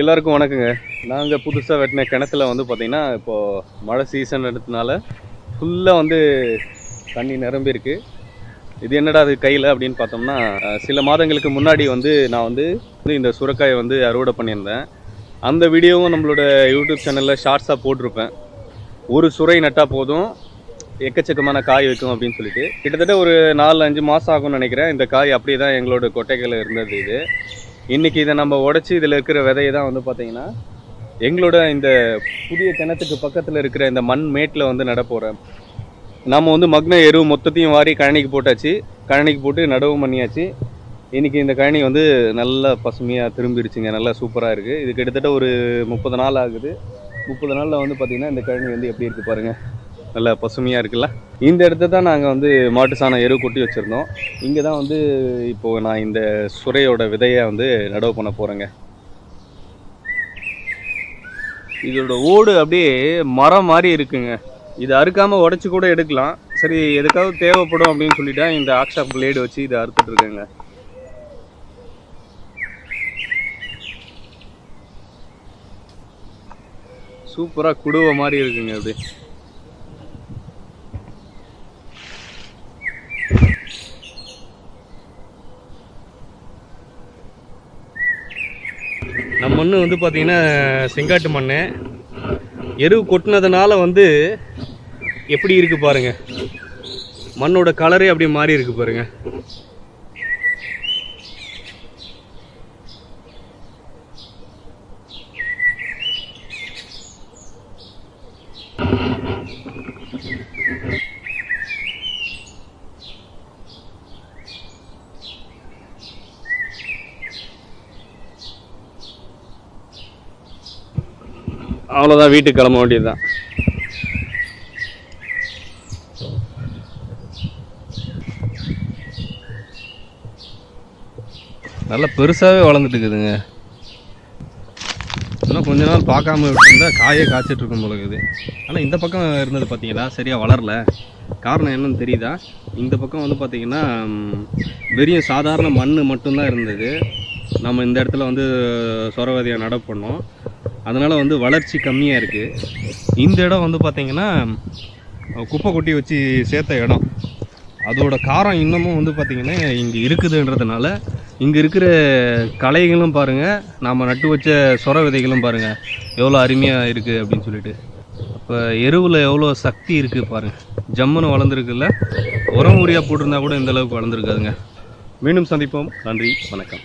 எல்லாருக்கும் வணக்கங்க. நாங்கள் புதுசாக வெட்டின கிணத்துல வந்து பார்த்திங்கன்னா இப்போது மழை சீசன் எடுத்தனால ஃபுல்லாக வந்து தண்ணி நிரம்பியிருக்கு. இது என்னடா அது கையில் அப்படின்னு பார்த்தோம்னா சில மாதங்களுக்கு முன்னாடி வந்து நான் வந்து இந்த சுரக்காயை வந்து அறுவடை பண்ணியிருந்தேன். அந்த வீடியோவும் நம்மளோட யூடியூப் சேனலில் ஷார்ட்ஸாக போட்டிருப்பேன். ஒரு சுரை நட்டால் போதும் எக்கச்சக்கமான காய் வைக்கும் அப்படின்னு சொல்லிட்டு. கிட்டத்தட்ட ஒரு நாலு அஞ்சு மாதம் ஆகும்னு நினைக்கிறேன். இந்த காய் அப்படியே தான் எங்களோட கொட்டைகளில் இருந்தது இது. இன்னைக்கு இதை நம்ம உடச்சி இதில் இருக்கிற விதையை தான் வந்து பார்த்தீங்கன்னா எங்களோட இந்த புதிய கிணத்துக்கு பக்கத்தில் இருக்கிற இந்த மண் மேட்டில் வந்து நட போகிறேன் நம்ம வந்து மக்ன எரு மொத்தத்தையும் வாரி கழனிக்கு போட்டாச்சு. கழனிக்கு போட்டு நடவும் பண்ணியாச்சு. இன்றைக்கி இந்த கழனி வந்து நல்லா பசுமையாக திரும்பிடுச்சுங்க. நல்லா சூப்பராக இருக்குது இது கிட்டத்தட்ட ஒரு முப்பது நாள் ஆகுது. முப்பது நாளில் வந்து பார்த்திங்கன்னா இந்த கழனி வந்து எப்படி இருக்குது பாருங்கள் நல்லா பசுமையாக இருக்குல்ல? இந்த இடத்த தான் நாங்கள் வந்து மாட்டு சாணம் எரு கொட்டி வச்சுருந்தோம். இங்கே தான் வந்து இப்போது நான் இந்த சுரையோட விதையை வந்து நடவு பண்ண போகிறேங்க இதோட ஓடு அப்படியே மரம் மாதிரி இருக்குங்க. இது அறுக்காமல் உடச்சி கூட எடுக்கலாம். சரி எதுக்காவது தேவைப்படும் அப்படின்னு சொல்லிட்டா இந்த ஆக்ஷா பிளேடு வச்சு இதை அறுத்துட்டு இருக்கேங்க. சூப்பராக குடுவை மாதிரி இருக்குங்க அப்படி நம்ம மண் வந்து பார்த்திங்கன்னா செங்காட்டு மண் எரு கொட்டினதுனால வந்து எப்படி இருக்குது பாருங்க. மண்ணோட கலரே அப்படியே மாறி இருக்குது பாருங்க. அவ்வளோதான் வீட்டுக்கு கிளம்ப வேண்டியது தான் நல்லா பெருசாகவே வளர்ந்துட்டு இருக்குதுங்க. ஆனால் கொஞ்ச நாள் பார்க்காம விட்டுருந்தா காயே காய்ச்சிட்டு இருக்கும் போல இருக்குது. ஆனால் இந்த பக்கம் இருந்தது பார்த்தீங்களா? சரியாக வளரல. காரணம் என்னன்னு தெரியுதா? இந்த பக்கம் வந்து பார்த்தீங்கன்னா பெரிய வெறும் சாதாரண மண் மட்டும்தான் இருந்தது. நம்ம இந்த இடத்துல வந்து சொரவதியை நட பண்ணோம். அதனால் வந்து வளர்ச்சி கம்மியாக இருக்குது இந்த இடம் வந்து பார்த்திங்கன்னா குப்பை கொட்டி வச்சு சேர்த்த இடம். அதோட காரம் இன்னமும் வந்து பார்த்திங்கன்னா இங்கே இருக்குதுன்றதுனால இங்கே இருக்கிற கலைகளும் பாருங்கள் நாம் நட்டு வச்ச சொர விதைகளும் பாருங்கள் எவ்வளோ அருமையாக இருக்குது அப்படின்னு சொல்லிட்டு. அப்போ எருவில் எவ்வளோ சக்தி இருக்குது பாருங்கள் ஜம்முன்னு வளர்ந்துருக்குல்ல உரம் ஊரியாக போட்டிருந்தா கூட இந்த அளவுக்கு வளர்ந்துருக்காதுங்க. மீண்டும் சந்திப்போம். நன்றி வணக்கம்.